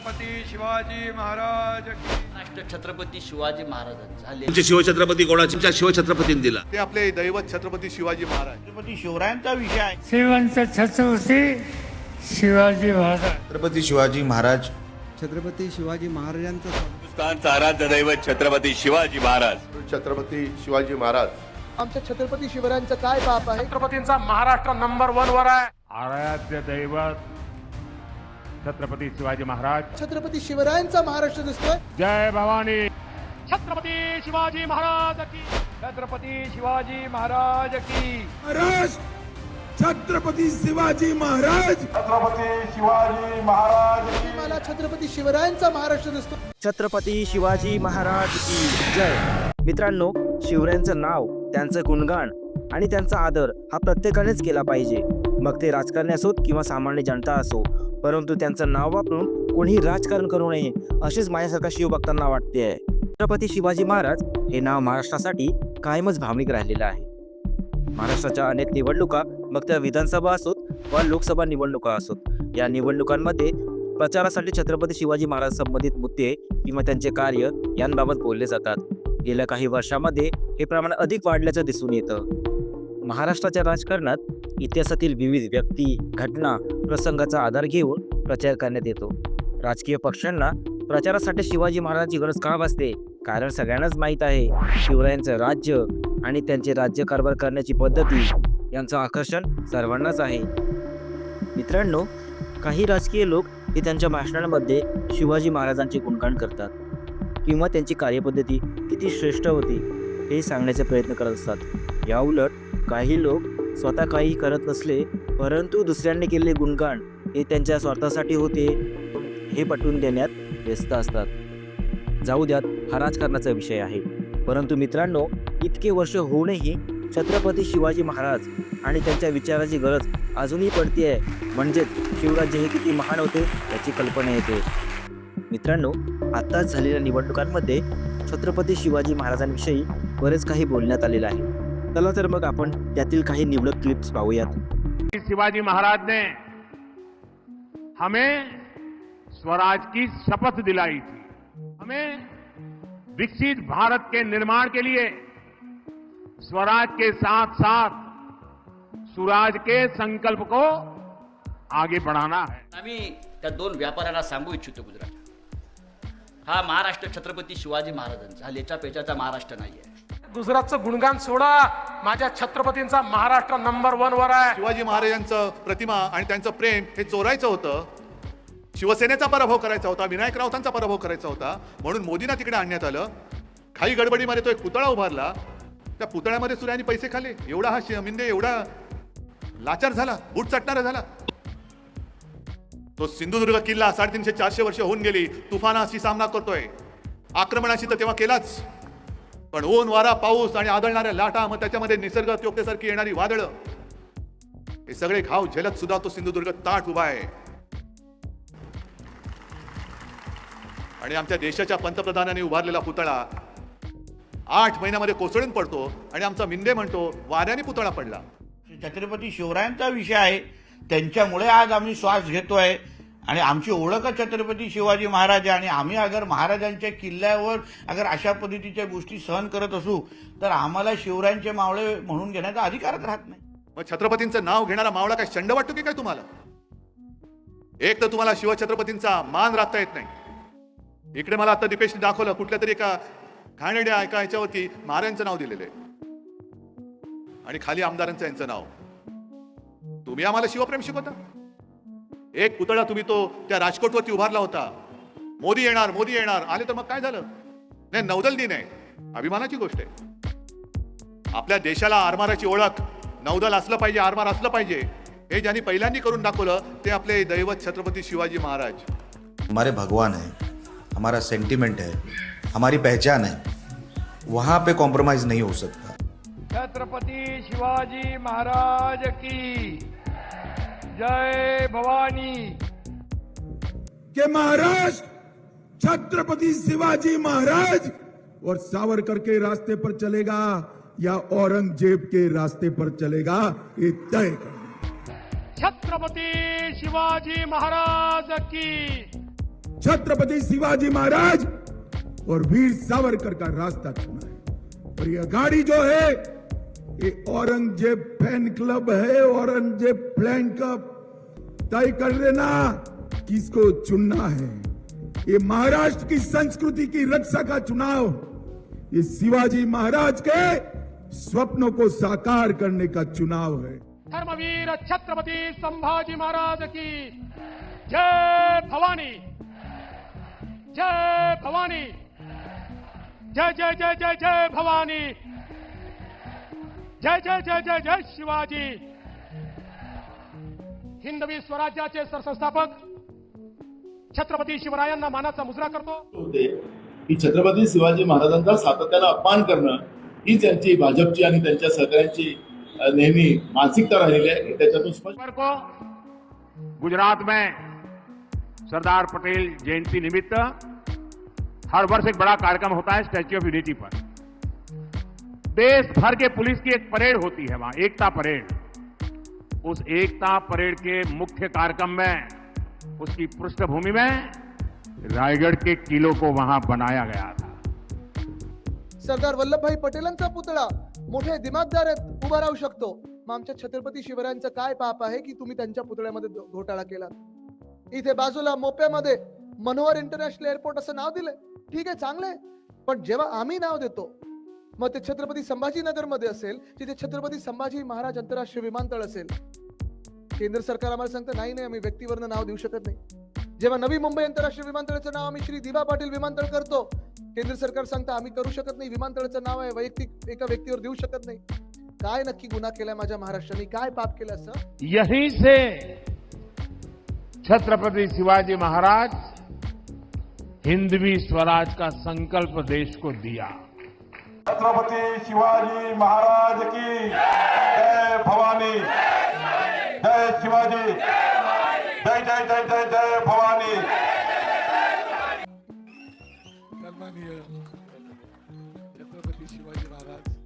छत्रपती शिवाजी महाराज छत्रपती शिवाजी महाराजांचा. तुमचे शिवछत्रपती कोणाचे? तुमच्या शिवछत्रपतींनी दिला. ते आपले दैवत छत्रपती शिवाजी महाराज. छत्रपती शिवरायांचा विषय आहे. श्रीमंत छत्रपती शिवाजी महाराज. छत्रपती शिवाजी महाराज. छत्रपती शिवाजी महाराजांचं हिंदुस्थानचा आराध्य दैवत छत्रपती शिवाजी महाराज. छत्रपती शिवाजी महाराज. आमच्या छत्रपती शिवरायांचं काय बाप आहे? छत्रपतींचा महाराष्ट्र नंबर वन वर आहे. आराध्य दैवत. छत्रपती शिवाजी महाराज. छत्रपती शिवरायांचा महाराष्ट्र दिसतोय. जय भवानी. छत्रपती शिवाजी महाराज की छत्रपती शिवाजी महाराज की छत्रपती शिवाजी महाराज. मला छत्रपती शिवरायांचा महाराष्ट्र दिसतो छत्रपती शिवाजी महाराज की जय. मित्रांनो शिवरायांचं नाव त्यांचं गुणगान आणि त्यांचा आदर हा प्रत्येकानेच केला पाहिजे. मग ते राजकारणी असोत किंवा सामान्य जनता असो परंतु त्यांचं नाव वापरून कोणीही राजकारण करू नये अशीच शिव शिवभक्तांना वाटते आहे छत्रपती शिवाजी महाराज हे नाव महाराष्ट्रासाठी कायमच भावनिक राहिलेलं आहे. महाराष्ट्राच्या अनेक निवडणुका मग त्या विधानसभा असोत वा लोकसभा निवडणुका असोत या निवडणुकांमध्ये प्रचारासाठी छत्रपती शिवाजी महाराज संबंधित मुद्दे किंवा त्यांचे कार्य यांबाबत बोलले जातात. गेल्या काही वर्षामध्ये हे प्रमाण अधिक वाढल्याचं दिसून येतं. महाराष्ट्राच्या राजकारणात इतिहासातील विविध व्यक्ती घटना प्रसंगाचा आधार घेऊन प्रचार करण्यात येतो. राजकीय पक्षांना प्रचारासाठी शिवाजी महाराजांची गरज का भासते? कारण सगळ्यांनाच माहीत आहे शिवरायांचं राज्य आणि त्यांचे राज्यकारभार करण्याची पद्धती यांचं आकर्षण सर्वांनाच आहे. मित्रांनो काही राजकीय लोक हे त्यांच्या भाषणांमध्ये शिवाजी महाराजांचे गुणगान करतात किंवा त्यांची कार्यपद्धती किती श्रेष्ठ होती हे सांगण्याचा प्रयत्न करत असतात. या उलट काही लोक स्वतः काही करत नसले परंतु दुसऱ्यांनी केलेले गुणगान हे त्यांच्या स्वार्थासाठी होते हे पटवून देण्यात व्यस्त असतात. जाऊ द्यात हा राजकारणाचा विषय आहे. परंतु मित्रांनो इतके वर्ष होऊनही छत्रपती शिवाजी महाराज आणि त्यांच्या विचाराची गरज अजूनही पडते आहे म्हणजेच शिवराज्य हे किती महान होते याची कल्पना येते. मित्रांनो आत्ताच झालेल्या निवडणुकांमध्ये छत्रपती शिवाजी महाराजांविषयी बरेच काही बोलण्यात आलेलं आहे. चला तर मग आपण त्यातील काही निवडक क्लिप्स पाहूयात. शिवाजी महाराज ने हमें स्वराज की शपथ दिलाई थी। हमें विकसित भारत के निर्माण के लिए स्वराज के साथ साथ सुराज के संकल्प को आगे बढ़ाना है। आम्ही त्या दोन व्यापाऱ्यांना सांगू इच्छितो गुजरात. हा महाराष्ट्र छत्रपती शिवाजी महाराजांचा हा लेचा पेचाचा महाराष्ट्र नाही आहे गुजरातचं गुणगान सोडा. माझ्या छत्रपतींचा महाराष्ट्र नंबर वन वर आहे. शिवाजी महाराजांचं प्रतिमा आणि त्यांचं प्रेम हे चोरायचं होतं. शिवसेनेचा पराभव करायचा होता विनायक राऊतांचा पराभव करायचा होता. म्हणून मोदींना तिकडे आणण्यात आलं. काही गडबडीमध्ये तो एक पुतळा उभारला. त्या पुतळ्यामध्ये सूर्याने पैसे खाल्ले. एवढा हा शि- मिंदे एवढा लाचार झाला. बूट चटणारा झाला. तो सिंधुदुर्ग किल्ला साडेतीनशे चारशे वर्ष होऊन गेली. तुफानाशी सामना करतोय. आक्रमणाशी तर तेव्हा केलाच. पण ऊन वारा पाऊस आणि आदळणाऱ्या लाटा मग त्याच्यामध्ये निसर्ग त्योक्तेसारखी येणारी वादळं. हे सगळे घाव झेलत सुद्धा तो सिंधुदुर्ग ताट उभा आहे. आणि आमच्या देशाच्या पंतप्रधानांनी उभारलेला पुतळा आठ महिन्यामध्ये कोसळून पडतो आणि आमचा मिंदे म्हणतो वाऱ्याने पुतळा पडला. छत्रपती शिवरायांचा विषय आहे. त्यांच्यामुळे आज आम्ही श्वास घेतोय. आणि आमची ओळखच छत्रपती शिवाजी महाराज आहे. आणि आम्ही अगर महाराजांच्या किल्ल्यावर अगर अशा पद्धतीच्या गोष्टी सहन करत असू तर आम्हाला शिवरायांचे मावळे म्हणून घेण्याचा अधिकारच राहत नाही. मग छत्रपतींचं नाव घेणारा मावळा काय शंड वाटतो की काय तुम्हाला? एक तर तुम्हाला शिवछत्रपतींचा मान राखता येत नाही. इकडे मला आता दीपेशने दाखवलं कुठल्या तरी एका घाणेड्या एका ह्याच्यावरती महाराजांचं नाव दिलेलं आहे. आणि खाली आमदारांचं यांचं नाव. तुम्ही आम्हाला शिवप्रेम शिकवता? एक पुतळा तुम्ही तो त्या राजकोटवरती उभारला होता. मोदी येणार मोदी येणार. आले तर मग काय झालं? नाही नौदल दिन आहे अभिमानाची गोष्ट आहे. आपल्या देशाला आरमाराची ओळख. नौदल असलं पाहिजे आरमार असलं पाहिजे. हे ज्यांनी पहिल्यांदा करून दाखवलं ते आपले दैवत छत्रपती शिवाजी महाराज. हमारे भगवान है हमारा सेंटिमेंट है हमारी पहचान है. वहाँ पे कॉम्प्रोमाइज़ नहीं हो सकता। छत्रपती शिवाजी महाराज की जय भवानी। के महाराज छत्रपति शिवाजी महाराज और सावरकर के रास्ते पर चलेगा या औरंगज़ेब के रास्ते पर चलेगा ये तय करना छत्रपती शिवाजी महाराज की। छत्रपति शिवाजी महाराज और वीर सावरकर का रास्ता चुना है और यह गाड़ी जो है ये औरंगज़ेब फ़ैन क्लब है, औरंगज़ेब फ़ैन क्लब तय कर लेना किसको चुनना है। ये महाराष्ट्र की संस्कृति की रक्षा का चुनाव। ये शिवाजी महाराज के स्वप्नों को साकार करने का चुनाव है। धर्मवीर छत्रपति संभाजी महाराज की जय भवानी। जय भवानी। जय जय जय जय जय भवानी। जय जय जय जय जय शिवाजी. हिंदवी स्वराज्याचे सरसंस्थापक छत्रपती शिवरायांना मानाचा मुजरा करतो. होते की छत्रपती शिवाजी महाराजांचा सातत्यानं अपमान करणं ही त्यांची भाजपची आणि त्यांच्या सहकाऱ्यांची अ, नेहमी मानसिकता राहिलेली आहे त्याच्यातून स्पष्ट गुजरात में सरदार पटेल जयंती निमित्त हर वर्ष एक बड़ा कार्यक्रम होता है स्टैच्यू ऑफ यूनिटी पर. देश भर के पुलिस की एक परेड होती है वहां एकता परेड। उस एकता परेड के मुख्य कार्यक्रम में उसकी पृष्ठभूमि में रायगढ़ के किलो को वहां बनाया गया था। सरदार वल्लभभाई पटेलांचा पुतळा मोठे दिमागदार आहेत उभा राहू शकतो. मग आमच्या छत्रपती शिवरायांचं काय पाप आहे की तुम्ही त्यांच्या पुतळ्यामध्ये घोटाळा केला इथे बाजूला मोप्यामध्ये मनोहर इंटरनॅशनल एअरपोर्ट असं नाव दिलंय. ठीक आहे चांगलंय. पण जेव्हा आम्ही नाव देतो मग ते छत्रपती संभाजीनगरमध्ये असेल तिथे छत्रपती संभाजी महाराज आंतरराष्ट्रीय विमानतळ असेल. केंद्र सरकार आम्हाला सांगतं नाही नाही आम्ही व्यक्तीवरनं नाव देऊ शकत नाही. जेव्हा नवी मुंबई आंतरराष्ट्रीय विमानतळाचं नाव आम्ही श्री दिवा पाटील विमानतळ करतो केंद्र सरकार सांगतं आम्ही करू शकत नाही विमानतळाचं नाव आहे वैयक्तिक एका व्यक्तीवर देऊ शकत नाही. काय नक्की गुन्हा केलाय माझ्या महाराष्ट्राने? काय पाप केलं असं? यही से छत्रपती शिवाजी महाराज हिंदवी स्वराज का संकल्प देश को दिया। छत्रपति शिवाजी महाराज की जय भवानी। जय शिवाजी। जय जय जय जय जय भवानी।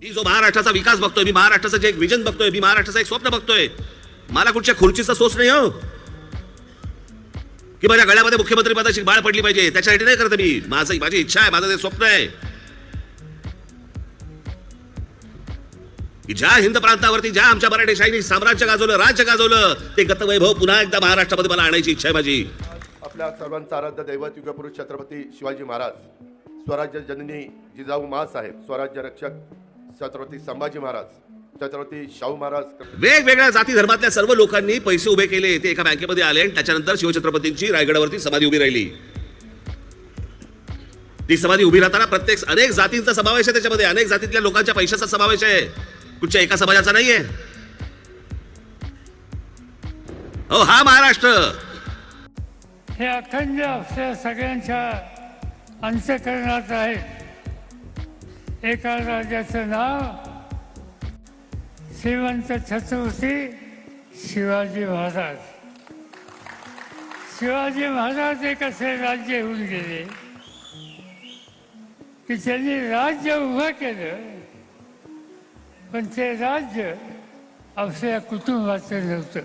मी जो महाराष्ट्राचा विकास बघतोय मी महाराष्ट्राचं जे एक विजन बघतोय मी महाराष्ट्राचं एक स्वप्न बघतोय मला कुठच्या खुर्चीचा सोच नाही हो. की माझ्या गळ्यामध्ये मुख्यमंत्री पदाची बाळ पडली पाहिजे त्याच्यासाठी नाही करत मी. माझं माझी इच्छा आहे माझं ते स्वप्न आहे की ज्या हिंद प्रांतावरती ज्या आमच्या मराठी शाहीने साम्राज्य गाजवलं राज्य गाजवलं ते गतवैभव पुन्हा एकदा महाराष्ट्रामध्ये मला आणायची इच्छा आहे माझी. आपल्या सर्वांचा आराध्य दैवत युगपुरुष छत्रपती शिवाजी महाराज स्वराज्य जननी जिजाऊ मासाहेब स्वराज्य रक्षक छत्रपती संभाजी महाराज छत्रपती शाहू महाराज. वेगवेगळ्या जाती धर्मातल्या सर्व लोकांनी पैसे उभे केले ते एका बँकेमध्ये आले आणि त्याच्यानंतर शिवछत्रपतींची रायगडावरती समाधी उभी राहिली. ती समाधी उभी राहताना प्रत्येक अनेक जातींचा समावेश आहे त्याच्यामध्ये. अनेक जातीतल्या लोकांच्या पैशाचा समावेश आहे. कुठच्या एका समाजाचा नाहीये. हो हा महाराष्ट्र. हे अखंड अक्षर सगळ्यांच्या अंतकरणात आहे. एका राजाचं नाव श्रीमंत छत्रपती शिवाजी महाराज. शिवाजी महाराज एक असे राज्य होऊन गेले? की त्यांनी राज्य उभं केलं पण ते राज्य आपल्या कुटुंबाचं नव्हतं.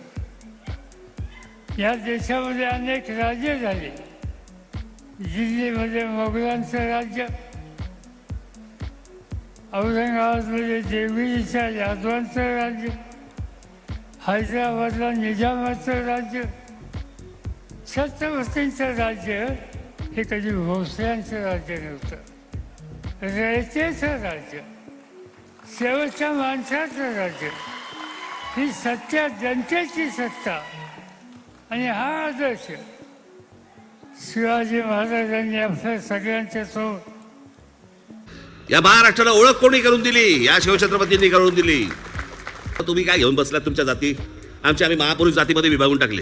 या देशामध्ये अनेक राज्य झाली. दिल्लीमध्ये मोगलांचं राज्य औरंगाबादमध्ये देवीच्या यादवांचं राज्य हैदराबादला निजामाचं राज्य छत्रपतींचं राज्य हे कधी भोसल्यांचं राज्य नव्हतं. रयतेचं राज्य. शेवटच्या माणसाचं राज्य. ही सत्ता जनतेची सत्ता आणि हा आदर्श. शिवाजी महाराजांनी आपल्या सगळ्यांच्या सोबत या महाराष्ट्राला ओळख कोणी करून दिली? या शिवछत्रपतींनी करून दिली. तुम्ही काय घेऊन बसलात तुमच्या जाती? आमच्या आम्ही महापुरुष जातीमध्ये विभागून टाकले.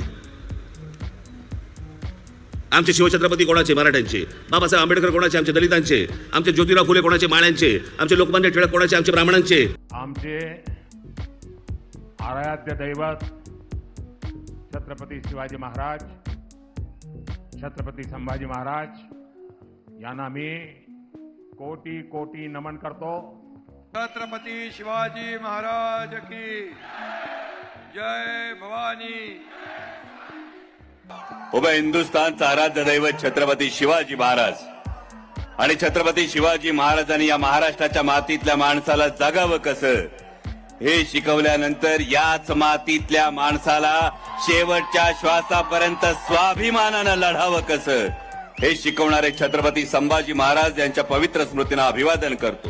आमचे शिवछत्रपती कोणाचे? मराठ्यांचे. बाबासाहेब आंबेडकर कोणाचे? आमचे दलितांचे. आमचे ज्योतिराव फुले कोणाचे? माळ्यांचे. आमचे लोकमान्य टिळक कोणाचे? आमचे ब्राह्मणांचे. आमचे आराध्य दैवत छत्रपती शिवाजी महाराज छत्रपती संभाजी महाराज यांना मी कोटी कोटी नमन करतो. छत्रपति शिवाजी महाराज की जय भवानी. उभं हिंदुस्थानचं आराध्य दैवत छत्रपती शिवाजी महाराज. आणि छत्रपती शिवाजी महाराजांनी या महाराष्ट्राच्या मातीतल्या माणसाला जगावं कसं? हे शिकवल्यानंतर याच मातीतल्या माणसाला शेवटच्या श्वासापर्यंत स्वाभिमानानं लढावं कसं? हे शिकवणारे छत्रपती संभाजी महाराज यांच्या पवित्र स्मृतींना अभिवादन करतो.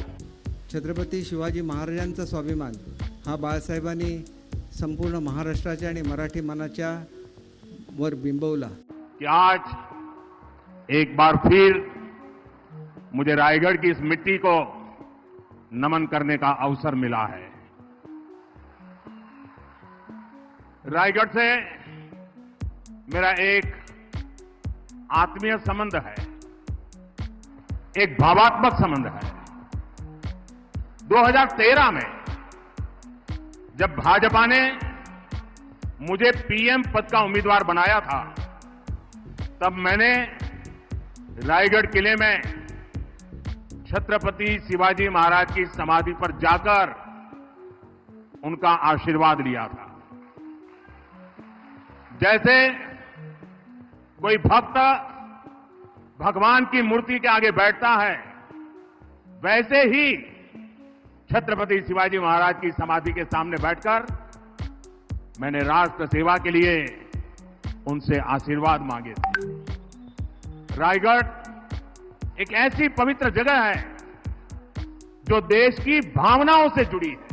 छत्रपती शिवाजी महाराजांचा स्वाभिमान हा बाळासाहेबांनी संपूर्ण महाराष्ट्राच्या आणि मराठी मनाच्या वर बिंबवला. कि आज एक बार फिर मुझे रायगढ़ की इस मिट्टी को नमन करने का अवसर मिला है। रायगढ़ से मेरा एक आत्मीय संबंध है, एक भावात्मक संबंध है। 2013 में जब भाजपा ने मुझे पीएम पद का उम्मीदवार बनाया था। तब मैंने रायगढ़ किले में छत्रपति शिवाजी महाराज की समाधि पर जाकर उनका आशीर्वाद लिया था। जैसे कोई भक्त भगवान की मूर्ति के आगे बैठता है, वैसे ही छत्रपति शिवाजी महाराज की समाधि के सामने बैठकर मैंने राष्ट्र सेवा के लिए उनसे आशीर्वाद मांगे थे। रायगढ़ एक ऐसी पवित्र जगह है जो देश की भावनाओं से जुड़ी है।